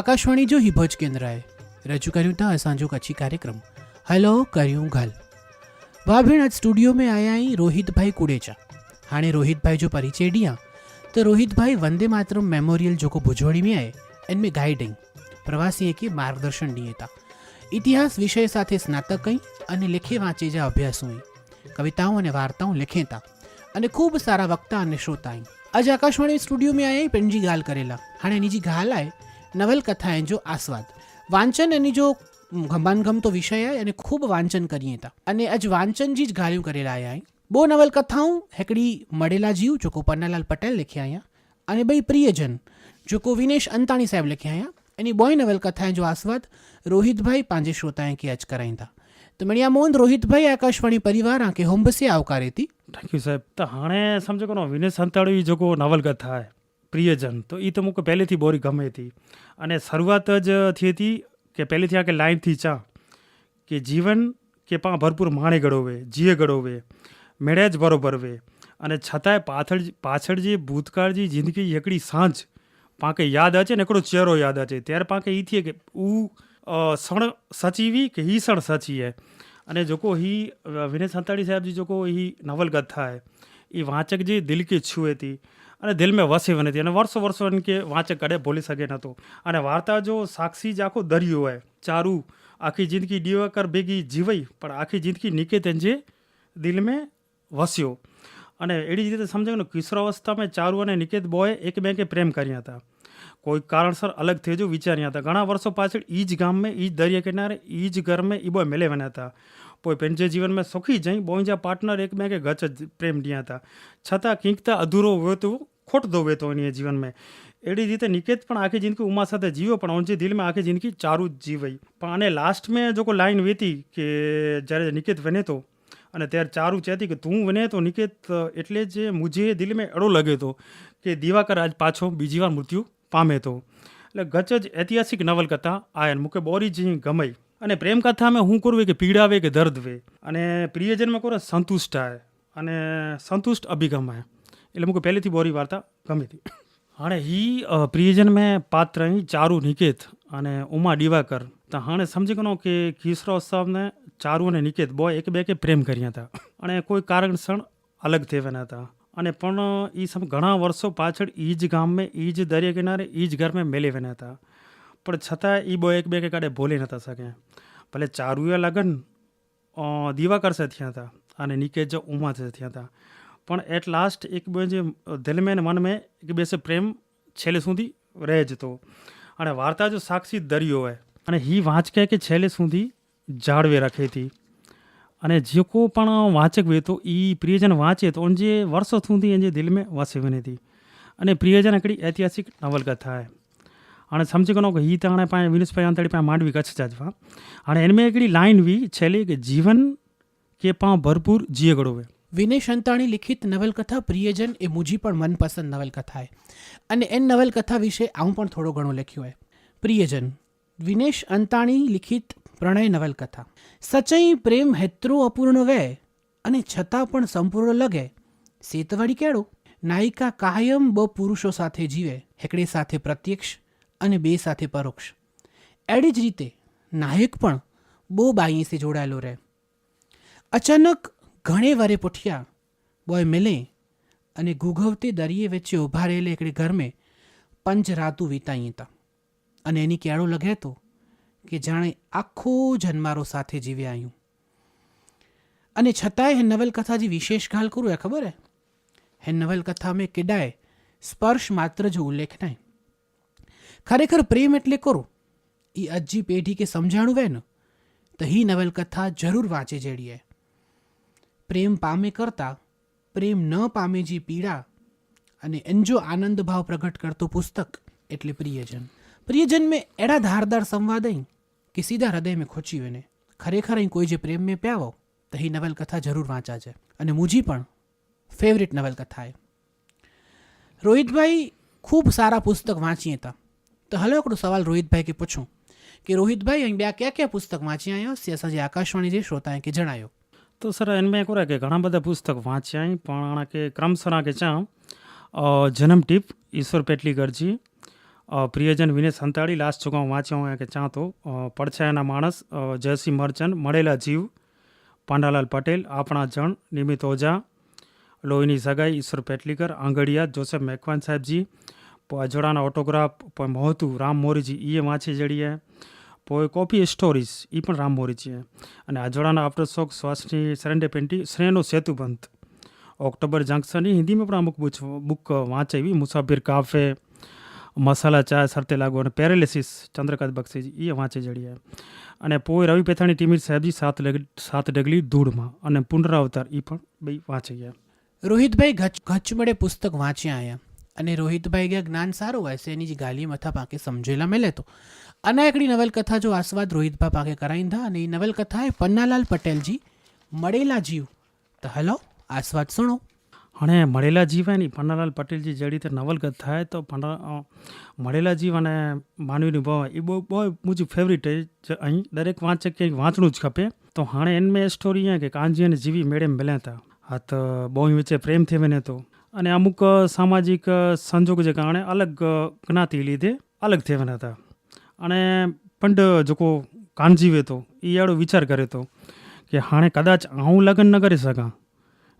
આકાશવાણી જો હિભજ કેન્દ્રએ રજૂ કર્યું था असांजो कच्छी कार्यक्रम हलो करियूं ॻाल्हि वाह भेण अॼु स्टूडियो में आया आई रोहित भाई कुड़ेचा हाणे रोहित भाई जो परिचय ॾियां त रोहित भाई वंदे मातरम मेमोरियल जेको भुजोड़ी में आहे इन में गाइडिंग પ્રવાસીએ કે માર્ગદર્શન ॾिए था ઇતિહાસ વિષય સાથે સ્નાતક કઈ અને લેખે વાંચે જા અભ્યાસ હોય કવિતાઓ અને વાર્તાઓ લેખે તા અને ખૂબ સારા વક્તા અને શ્રોતા આજ આકાશવાણી સ્ટુડિયો में आया पंहिंजी ॻाल्हि करेला हाणे हिन जी ॻाल्हि आहे નવલકથાએ જો આસ્વાદ. વાંચન એની જો ગમતો વિષય હોય અને ખૂબ વાંચન કરીએ હતા અને આજ વાંચન જી જ ગાળ્યું કરેલા અહીંયા બહુ નવલકથાઓ હેકડી મળેલા જીવ જોકો પન્નાલાલ પટેલ લખ્યા અહીંયા અને ભાઈ પ્રિયજન જોકો વિનેશ અંતાણી સાહેબ લખ્યા અહીંયા એની બોય નવલકથાએ જો આસ્વાદ, રોહિતભાઈ પાંજે શ્રોતાએ કે જ કરાઈ હતા તો મળ્યા મોહન, રોહિતભાઈ આકાશવાણી પરિવાર આંકે હોમ્બસે આવકારી હતી થેન્ક યુ સાહેબ. તો હાણે સમજો કોનો વિનેશ અંતાણી જોકો નવલકથા પ્રિયજન. તો એ તો મૂકો પહેલેથી બોરી ગમે હતી. અને શરૂઆત જ થઈ હતી કે પહેલેથી આ કે લાઈનથી ચા. કે જીવન કે પા ભરપૂર માણે ગળોવે, જીએ ગળોવે, મેળે જ બરોબર વે અને છતાંય પાછળ પાછળ જે ભૂતકાળ જે જિંદગી એકડી સાંજ. પાંકે યાદ છે ને એકડો ચહેરો યાદ છે ત્યારે પાંકે એથી કે ઉ સણ સચીવી કે હી સણ સચીએ. અને જોકો હી વિનય સંતાડી સાહેબજી જોકો હી નવલકથા હે. એ વાંચક જે દિલ કે છુએ હતી અને દિલ મેં વસી નથી અને વર્ષો વર્ષો એમ કે વાંચક કડે ભૂલી શકે નહોતો અને વાર્તા જો સાક્ષી જ આખો દરિયો હોય, ચારું, આખી જિંદગી ડીવાકર ભેગી જીવાઈ, પણ આખી જિંદગી નિકેતન જે દિલ મેં વસ્યો. અને એવી રીતે સમજાયું કિશોરાવસ્થામાં ચારુ અને નિકેત બોય એકબીકે પ્રેમ કર્યા હતા. કોઈ કારણસર અલગ થઈ જો વિચાર્યા હતા. ઘણા વર્ષો પાછળ ઈ જ ગામમાં એ જ દરિયા કિનારે, ઈ જ ઘરમાં એ બોય મેલેવાના હતા. પોઈ પેન્જે જીવનમાં સુખી જઈ, બોંજા પાર્ટનર એકબીકે ગચ જ પ્રેમ ડિયા હતા છતાં કંઈક તો અધૂરો ખોટ ખોટદો વેતો એની જીવનમાં. એવી રીતે નિકેત પણ આખી જિંદગી ઉમા સાથે જીવ્યો, પણ ઊંચી દિલમાં આખી જિંદગી ચારું જ જીવાઈ. પણ લાસ્ટ મેં જો કોઈ લાઈન વેતી કે જ્યારે નિકેત વનેતો અને ત્યારે ચારું ચેતી કે તું વને તો નિકેત, એટલે જ મુજે દિલમાં એડો લગે તો, કે દિવાકર આજ પાછો બીજી વાર મૃત્યુ પામે તો. એટલે ગચ જ ઐતિહાસિક નવલકથા આયન મૂકે બોરી જ ગમાઈ. અને પ્રેમ કથામાં હું કરું કે પીડાવે કે દર્દ વે અને પ્રિયજનમાં કરો સંતુષ્ટ આવે અને સંતુષ્ટ અભિગમ આવે એટલે મૂકે પહેલેથી બોરી વાર્તા ગમી હતી હાणे હી પ્રિયજન મેં પાત્ર અહીં ચારુ નિકેત અને ઉમા દિવાકર. તો હાણે સમજી ગયો કે કિશોરોત્સવને ચારુ અને નિકેત બોય એક બે કે પ્રેમ કર્યા હતા અને કોઈ કારણસર અલગ થવાના હતા અને પણ એ સમ ઘણા વર્ષો પાછળ એ જ ગામમાં એ જ દરિયા કિનારે એ જ ઘરમાં મેલી હતા પણ છતાં એ બો એક બે કે કાઢે ભોલી નહોતા શકે. ભલે ચારુએ લગન દીવાકર સે થયા હતા અને નિકેજ ઉમા સે થયા હતા. પણ એટ લાસ્ટ એક બે જે દિલમે મન મનમે એક બે પ્રેમ છેલ્લે સુધી રહે જતો. અને વાર્તા જો સાક્ષી દરિયો હોય, અને હી વાંચકે કે છેલ્લે સુધી જાળવે રાખે હતી. અને જે કો પણ વાંચક વેતો એ પ્રિયજન વાંચે તો જે વર્ષો સુધી એ જે દિલમે વસે હતી. અને પ્રિયજન એકડી ઐતિહાસિક નવલકથા હે. हाणे सम्झी वञो की हीअ त हाणे पंहिंजे विनुसभाई अंतड़ी पंहिंजे मांडवी कच्छ जा हुआ हाणे हिन में हिकिड़ी लाइन हुई छेले કે જીવન કે પાं ભરપૂર જીએ ગળો વે વિનેશ અંતાણી લિખિત નવલકથા પ્રિયજન એ મુજી પણ મનપસંદ નવલકથા છે અને એ નવલકથા વિશે આવું પણ થોડો ઘણો લખ્યું હોય પ્રિયજન વિનેશ અંતાણી લિખિત પ્રણય નવલકથા સચઈ પ્રેમ હેત્રો અપૂર્ણ વે અને છતાં પણ સંપૂર્ણ લગે સેતવાડી કેળો નાયિકા કાયમ બ પુરુષો સાથે જીવે હેકડે સાથે પ્રત્યક્ષ અને બે સાથે પરોક્ષ. એડી જ રીતે નાયક પણ બહુ બાઈએ જોડાયેલો રહે. અચાનક ઘણે વરે પુઠિયા, બોય મિલે અને ગુઘવતી દરિયે વચ્ચે ઊભા રહેલે એકડે ઘર મેં પંચ રાતું વિતાઈ હતા. અને એની કેળો લગે તો કે જાણે આખો જન્મારો સાથે જીવ્યા આવ્યું અને છતાંય હે નવલકથા જે વિશેષ ગાલ કરું એ ખબર હે? હે નવલકથા મેં કેડાય સ્પર્શ માત્ર જો ઉલ્લેખ નહીં. ખરેખર પ્રેમ એટલે કરો? એ અજી પેઢી કે સમજાણું વે ને તો હી નવલકથા જરૂર વાંચે જેડીએ. પ્રેમ પામે કરતા, પ્રેમ ન પામે જે પીડા, અને એન્જો આનંદ ભાવ પ્રગટ કરતો પુસ્તક એટલે પ્રિયજન. પ્રિયજન મેં એડા ધારદાર સંવાદ અહીં કે સીધા હૃદય મેં ખોચી વેને. ખરેખર અહીં કોઈ જે પ્રેમ મેં પ્યાવો તો હી નવલકથા જરૂર વાંચા છે અને મુજી પણ ફેવરિટ નવલકથા એ. રોહિતભાઈ, ખૂબ સારા પુસ્તક વાંચી હતા તો હલો એકડો સવાલ રોહિતભાઈ કે પૂછું કે રોહિતભાઈ અહીં બે કયા કયા પુસ્તક વાંચ્યા આવ્યો અસાંજે આકાશવાણી જે શ્રોતાએ કે જણાયો. તો સર એનમાં કોરા કે ઘણા બધા પુસ્તક વાંચ્યા પણ કે ક્રમશઃ કે ચા જન્મ ટીપ ઈશ્વર પેટલીકરજી પ્રિયજન વિનય સંતાડી લાસ્ટ હું વાંચ્યો હોય કે ચાં તો અ, પડછાયાના માણસ જયસિંહ મર્ચન્ટ મળેલા જીવ પાંડાલાલ પટેલ આપણા જણ નિમિત ઓઝા લોહીની સગાઈ ઈશ્વર પેટલીકર આંગડિયા જોસેફ મેકવાન સાહેબજી અજોડાના ઓટોગ્રાફ પોઈ મહોતું રામ મોરીજી એ વાંચી જડીએ. પોઈ કોફી સ્ટોરીઝ એ પણ રામ મોરીજીએ. અને અજોડાના આફ્ટર શોક શ્વાસની સરેન્ડેપેન્ટી શ્રેયનો સેતુબંધ ઓક્ટોબર જંકશન એ હિન્દીમાં પણ અમુક book book Musafir cafe, masala chai Sharten Laagu અને પેરેલિસિસ, ચંદ્રકાંત બક્ષીજી એ વાંચી જડીએ. અને પોઈ રવિ પેથાણી ટીમી સાહેબજી, સાત સાત ડગલી ધૂળમાં. અને પુનરાવતાર એ પણ બે વાંચી ગયા રોહિતભાઈ ગચ પુસ્તક વાંચ્યા આયા. અને રોહિતભાઈ ગયા જ્ઞાન સારું હોય છે એની જે ગાલી મથા પાકે સમજેલા મેલે તો અને એકડી નવલકથા જો આસ્વાદ રોહિતભાઈ પાકે કરાઈંધા અને એ નવલકથા એ પન્નાલાલ પટેલજી મળેલા જીવ. તો હલો, આસ્વાદ સુણો. અને મળેલા જીવ હે ની પન્નાલાલ પટેલજી જે રીતે નવલકથા થાય તો પન્ના મળેલા જીવ અને માનવીની ભાવ એ બહુ બહુ મુજબ ફેવરિટ છે અહીં દરેક વાંચક કંઈક વાંચણું જ ખપે. તો હાણે એનમાં એ સ્ટોરી કે કાંજી અને જીવી મેળે મળ્યા હતા હા તો બહુ વચ્ચે પ્રેમ થઈ મને તો અને અમુક સામાજિક સંજોગ જે કારણે અલગ જ્ઞાતિ લીધે અલગ થવાના હતા. અને પંડ જોકો કાનજીવે તો એ આડો વિચાર કરે તો કે હાણે કદાચ હું લગ્ન ન કરી શકા.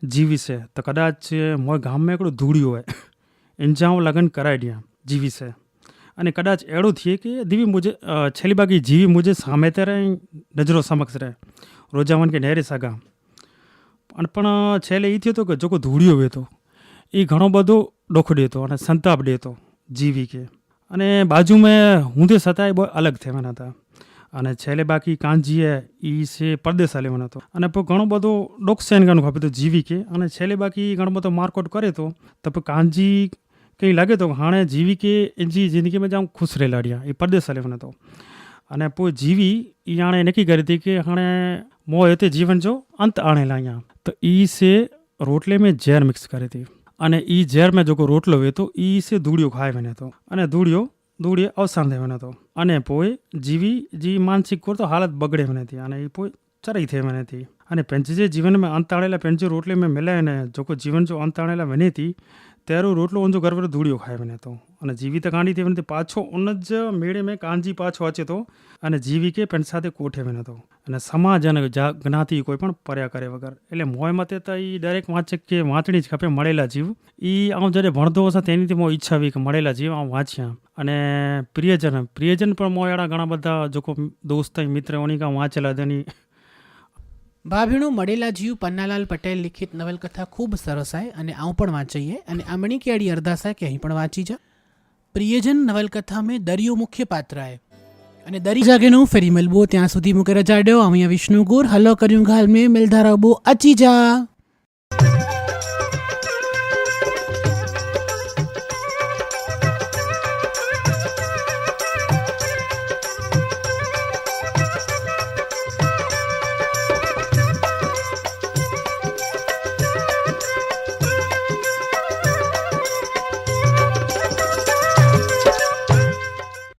જીવીશે તો કદાચ મોય ગામમાં એકડું ધૂળ્યું હોય. એને જ્યાં હું લગ્ન કરાવી દયા જીવીશે અને કદાચ એડું થઈએ કે દીવી મુજે છેલ્લી બાકી જીવી મુજે સામે ત્યારે નજરો સમક્ષ રહે. રોજાવન કે નહેરી સગા. અને પણ છેલ્લે એ થયું હતું કે જોકો ધૂળ્યો વેતો. એ ઘણો બધો ડોખો દેતો અને સંતાપ દેતો જીવી કે. અને બાજુમાં હું તે છતાંય બહુ અલગ થવાના હતા. અને છેલ્લે બાકી કાંજીએ એ છે પરદેશ લેવાનો હતો. અને પછી ઘણો બધો ડોક સહન કરવાનું ખપે તો જીવી કે. અને છેલ્લે બાકી ઘણો બધો માર્કઆઉટ કરે તો તો પછી કાંજી કંઈ લાગે તો હાણે જીવી કે એની જિંદગીમાં જામ ખુશ રહેલા રહ્યા, એ પરદેશ લેવાનો હતો. અને પોઈ જીવી એ આણે નક્કી કરી હતી કે હાણે મો એ તે જીવન જો અંત આણેલા અહીંયા. તો એ છે રોટલે મેં ઝેર મિક્સ કરી હતી. અને એ ઝેર મેં જોકો રોટલો વેતો એ છે ધૂળિયો ખાય મને તો. અને ધૂળિયો ધૂળીએ અવસાન મને તો. અને પોઈ જીવી, જી માનસિક કોર તો હાલત બગડે મને હતી અને એ પોઈ ચરાઈ થઈ મને હતી અને પેંચ જે જીવન મેં અંત આણેલા પેંચ મેં મેલાય ને જોકો જીવન જો અંતાણેલા મને હતી ત્યારે રોટલો ઊંજો પર ધૂળિયો ખાય મને તો અને જીવી તો કાંડી મને પાછો ઉન જ મેળે મેં કાંજી પાછો વાંચે તો અને જીવી કે પેન્ટ સાથે કોઠે મને તો અને સમાજ અને જ્ઞાતિ કોઈ પણ પર્યા કરે વગર એટલે મોય મતે તો એ દરેક વાંચક કે વાંચણી જ ખપે મળેલા જીવ એ આમ જ્યારે ભણતો હશે તેની મો ઈચ્છા આવી કે મળેલા જીવ આમ વાંચ્યા અને પ્રિયજન પ્રિયજન પણ મોયાળા ઘણા બધા જોકો દોસ્ત મિત્ર ઓની કાં વાંચેલા તેની ભાભીણું મળેલા જીવ પન્નાલાલ પટેલ લિખિત નવલકથા ખૂબ સરસ આય અને આવું પણ વાંચીએ. અને આમણી કેડી અરદાસ આય કે અહીં પણ વાંચી જા. પ્રિયજન નવલકથા મેં દરિયો મુખ્ય પાત્ર આય. અને દરી જાગેનું ફેરી મળવો ત્યાં સુધી મૂકે રજાડ્યો અહીંયા વિષ્ણુ ગુર, હલો કર્યું ઘાલ મેં, મિલધારા બો અચી જા.